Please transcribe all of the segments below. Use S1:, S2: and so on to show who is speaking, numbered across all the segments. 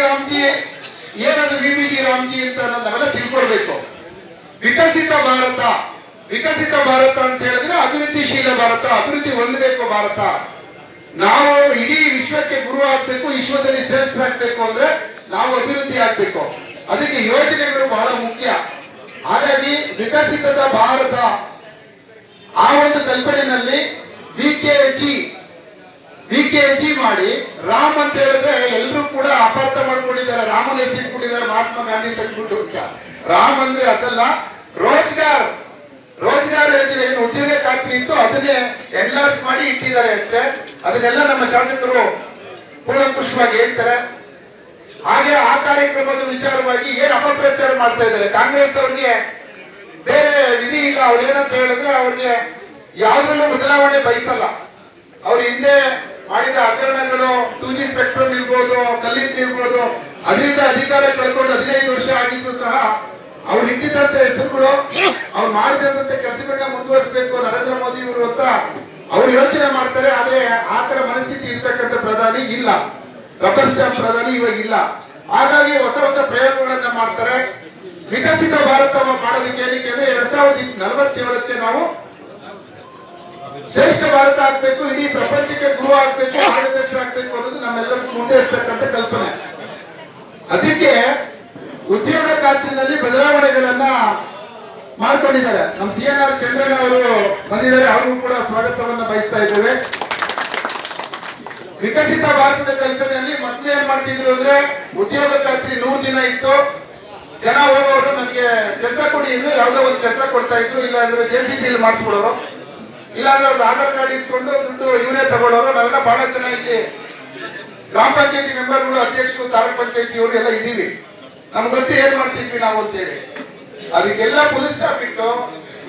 S1: ರಾಮ್ಜಿ, ಏನದು ಜಿ ರಾಮ್ಜಿ ಅಂತ ಅನ್ನೋದನ್ನೆಲ್ಲ ತಿಳ್ಕೊಳ್ಬೇಕು. ವಿಕಸಿತ ಭಾರತ ವಿಕಸಿತ ಭಾರತ ಅಂತ ಹೇಳಿದ್ರೆ ಅಭಿವೃದ್ಧಿಶೀಲ ಭಾರತ, ಅಭಿವೃದ್ಧಿ ಹೊಂದಬೇಕು ಭಾರತ. ನಾವು ಇಡೀ ವಿಶ್ವಕ್ಕೆ ಗುರು ಆಗ್ಬೇಕು, ವಿಶ್ವದಲ್ಲಿ ಶ್ರೇಷ್ಠ ಆಗ್ಬೇಕು ಅಂದ್ರೆ ನಾವು ಅಭಿವೃದ್ಧಿ ಆಗ್ಬೇಕು. ಅದಕ್ಕೆ ಯೋಜನೆಗಳು ಬಹಳ ಮುಖ್ಯ. ಹಾಗಾಗಿ ವಿಕಸಿತದ ಭಾರತ ಆ ಒಂದು ಕಲ್ಪನೆಯಲ್ಲಿ ವಿ ಕೆ ಜಿ ಮಾಡಿ ರಾಮ್ ಅಂತ ಹೇಳಿದ್ರೆ ಎಲ್ಲರೂ ಕೂಡ ಅಪಾರ್ಥ ಮಾಡ್ಕೊಂಡಿದ್ದಾರೆ. ರಾಮನ ಹೆಸರು ಇಟ್ಕೊಂಡಿದ್ದಾರೆ ಮಹಾತ್ಮ ಗಾಂಧಿ ತೆಗೆದ್ಬಿಟ್ಟು ಅಂತ. ರಾಮ್ ಅಂದ್ರೆ ಅದಲ್ಲ, ರೋಜ್ಗಾರ್. ರೋಜ್ಗಾರ್ ಯೋಜನೆ ಏನು? ಉದ್ಯೋಗ ಖಾತ್ರಿ ಇತ್ತು. ಅದನ್ನೇ ಎನ್ಲಾರ್ಜ್ ಮಾಡಿ ಇಟ್ಟಿದ್ದಾರೆ ಅಷ್ಟೇ. ಅದನ್ನೆಲ್ಲ ನಮ್ಮ ಶಾಸಕರು ಕೂಲಂಕುಷವಾಗಿ ಹೇಳ್ತಾರೆ. ಹಾಗೆ ಆ ಕಾರ್ಯಕ್ರಮದ ವಿಚಾರವಾಗಿ ಏನ್ ಅಪಪ್ರಚಾರ ಮಾಡ್ತಾ ಇದ್ದಾರೆ? ಕಾಂಗ್ರೆಸ್ ಅವ್ರಿಗೆ ಬೇರೆ ವಿಧಿ ಇಲ್ಲ. ಅವ್ರು ಏನಂತ ಹೇಳಿದ್ರೆ ಅವ್ರಿಗೆ ಯಾವ್ದ್ರಲ್ಲೂ ಬದಲಾವಣೆ ಬಯಸಲ್ಲ. ಅವ್ರ ಹಿಂದೆ ಮಾಡಿದ ಸ್ಪೆಕ್ಟ್ರಮ್ ಇರ್ಬೋದು ಕಲ್ಲಿದ್ದು ಇರ್ಬೋದು. ಅದರಿಂದ ಅಧಿಕಾರ ಕಳ್ಕೊಂಡು ಹದಿನೈದು ವರ್ಷ ಆಗಿದ್ರು ಸಹ ಅವ್ರು ಇಟ್ಟಿದ್ದಂತ ಹೆಸರುಗಳು, ಅವ್ರು ಮಾಡಿದಂತ ಕೆಲಸಗಳನ್ನ ಮುಂದುವರಿಸಬೇಕು ನರೇಂದ್ರ ಮೋದಿ ಇವರು ಅಂತ ಅವ್ರು ಯೋಚನೆ ಮಾಡ್ತಾರೆ. ಆದ್ರೆ ಆ ತರ ಮನಸ್ಥಿತಿ ಇರ್ತಕ್ಕಂಥ ಪ್ರಧಾನಿ ಇಲ್ಲ. ರಬ್ಬರ್ ಸ್ಟಾಂಪ್ ಪ್ರಧಾನಿ ಇವಾಗ ಇಲ್ಲ. ಹಾಗಾಗಿ ಹೊಸ ಹೊಸ ಪ್ರಯೋಗಗಳನ್ನ ಮಾಡ್ತಾರೆ. ವಿಕಸಿತ ಭಾರತ ಮಾಡೋದಕ್ಕೆ ಏನಕ್ಕೆ ಅಂದ್ರೆ ಎರಡ್ ಸಾವಿರದ ನಲವತ್ತೇಳಕ್ಕೆ ನಾವು ಶ್ರೇಷ್ಠ ಭಾರತ ಆಗ್ಬೇಕು, ಇಡೀ ಪ್ರಪಂಚಕ್ಕೆ ಗುರು ಆಗ್ಬೇಕು, ಮಾರ್ಗದರ್ಶನ ಆಗ್ಬೇಕು ಅನ್ನೋದು ನಮ್ಮೆಲ್ಲರಿಗೂ ಮುಂದೆ ಇರ್ತಕ್ಕಂಥ ಕಲ್ಪನೆ. ಅದಕ್ಕೆ ಉದ್ಯೋಗ ಖಾತ್ರಿನಲ್ಲಿ ಬದಲಾವಣೆಗಳನ್ನ ಮಾಡ್ಕೊಂಡಿದ್ದಾರೆ. ನಮ್ಮ ಸಿ ಎನ್ ಆರ್ ಚಂದ್ರಣ್ಣ ಅವರು ಬಂದಿದ್ದಾರೆ, ಅವ್ರಿಗೂ ಕೂಡ ಸ್ವಾಗತವನ್ನ ಬಯಸ್ತಾ ಇದ್ದೇವೆ. ವಿಕಸಿತ ಭಾರತದ ಕಲ್ಪನೆಯಲ್ಲಿ ಮೊದಲು ಏನ್ ಮಾಡ್ತಿದ್ರು ಅಂದ್ರೆ ಉದ್ಯೋಗ ಖಾತ್ರಿ ನೂರು ದಿನ ಇತ್ತು. ಜನ ಹೋಗೋರು, ನನಗೆ ಕೆಲಸ ಕೊಡಿ ಅಂದ್ರೆ ಯಾವ್ದೋ ಒಂದು ಕೆಲಸ ಕೊಡ್ತಾ ಇದ್ರು ಇಲ್ಲ ಅಂದ್ರೆ ಜೆ ಸಿ ಪಿ ಮಾಡಿಸ್ಕೊಡೋರು. ಇಲ್ಲ ಅಂದ್ರೆ ಅವ್ರದ್ದು ಆಧಾರ್ ಕಾರ್ಡ್ ಇಸ್ಕೊಂಡು ದುಡ್ಡು ಇವರೇ ತಗೊಳ್ಳೋರು ನಾವೆಲ್ಲ ಬಹಳ ಜನ ಇಲ್ಲಿ ಗ್ರಾಮ ಪಂಚಾಯತಿ ಮೆಂಬರ್ಗಳು, ಅಧ್ಯಕ್ಷರು, ತಾಲೂಕ್ ಪಂಚಾಯತಿ ಇವರು ಎಲ್ಲ ಇದ್ದೀವಿ ನಮ್ಗಂತೂ ಏನ್ ಮಾಡ್ತಿದ್ವಿ ನಾವು ಅಂತೇಳಿ. ಅದಕ್ಕೆಲ್ಲ ಪೊಲೀಸ್ ಸ್ಟಾಪ್ ಇಟ್ಟು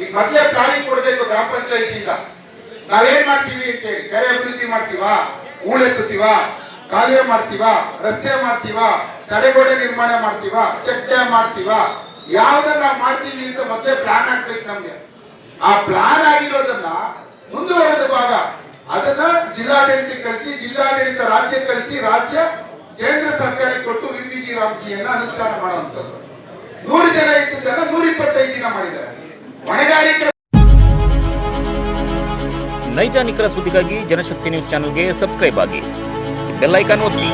S1: ಈಗ ಮೊದಲೇ ಪ್ಲಾನಿಂಗ್ ಕೊಡ್ಬೇಕು ಗ್ರಾಮ ಪಂಚಾಯತಿಯಿಂದ. ನಾವೇನ್ ಮಾಡ್ತೀವಿ ಅಂತೇಳಿ. ಕೆರೆ ಅಭಿವೃದ್ಧಿ ಮಾಡ್ತೀವಾ? ಹೂಳೆತ್ತುತ್ತೀವಾ ಕಾಲುವೆ ಮಾಡ್ತೀವಾ? ರಸ್ತೆ ಮಾಡ್ತೀವಾ? ತಡೆಗೋಡೆ ನಿರ್ಮಾಣ ಮಾಡ್ತೀವಾ? Check dam ಮಾಡ್ತೀವಾ? ಯಾವ್ದನ್ನ ಮಾಡ್ತೀವಿ ಅಂತ ಮೊದಲೇ ಪ್ಲಾನ್ ಹಾಕ್ಬೇಕು ನಮ್ಗೆ. ಆ ಪ್ಲಾನ್ ಆಗಿರೋದನ್ನ ಮುಂದುವರೆದ ಭಾಗ. ಅದನ್ನ ಜಿಲ್ಲಾಡಳಿತ ಕಳಿಸಿ, ಜಿಲ್ಲಾಡಳಿತ ರಾಜ್ಯ ಕಳಿಸಿ, ರಾಜ್ಯ ಕೇಂದ್ರ ಸರ್ಕಾರಕ್ಕೆ ಕೊಟ್ಟು ವಿ ಪಿ ಜಿ ರಾಮ್ಜಿಯನ್ನ ಅನುಷ್ಠಾನ ಮಾಡುವಂತದ್ದು ನೂರು ಜನ ಇದ್ದಿದ್ದನ್ನ ನೂರ ಇಪ್ಪತ್ತೈದು ದಿನ ಮಾಡಿದ್ದಾರೆ. ಹೊಣೆಗಾರಿಕೆ
S2: ನೈಜ ನಿಖರ ಸುದ್ದಿಗಾಗಿ ಜನಶಕ್ತಿ ನ್ಯೂಸ್ ಚಾನೆಲ್ಗೆ ಸಬ್ಸ್ಕ್ರೈಬ್ ಆಗಿ ಬೆಲ್ಲೈಕಾನ್ ಒತ್ತಿ.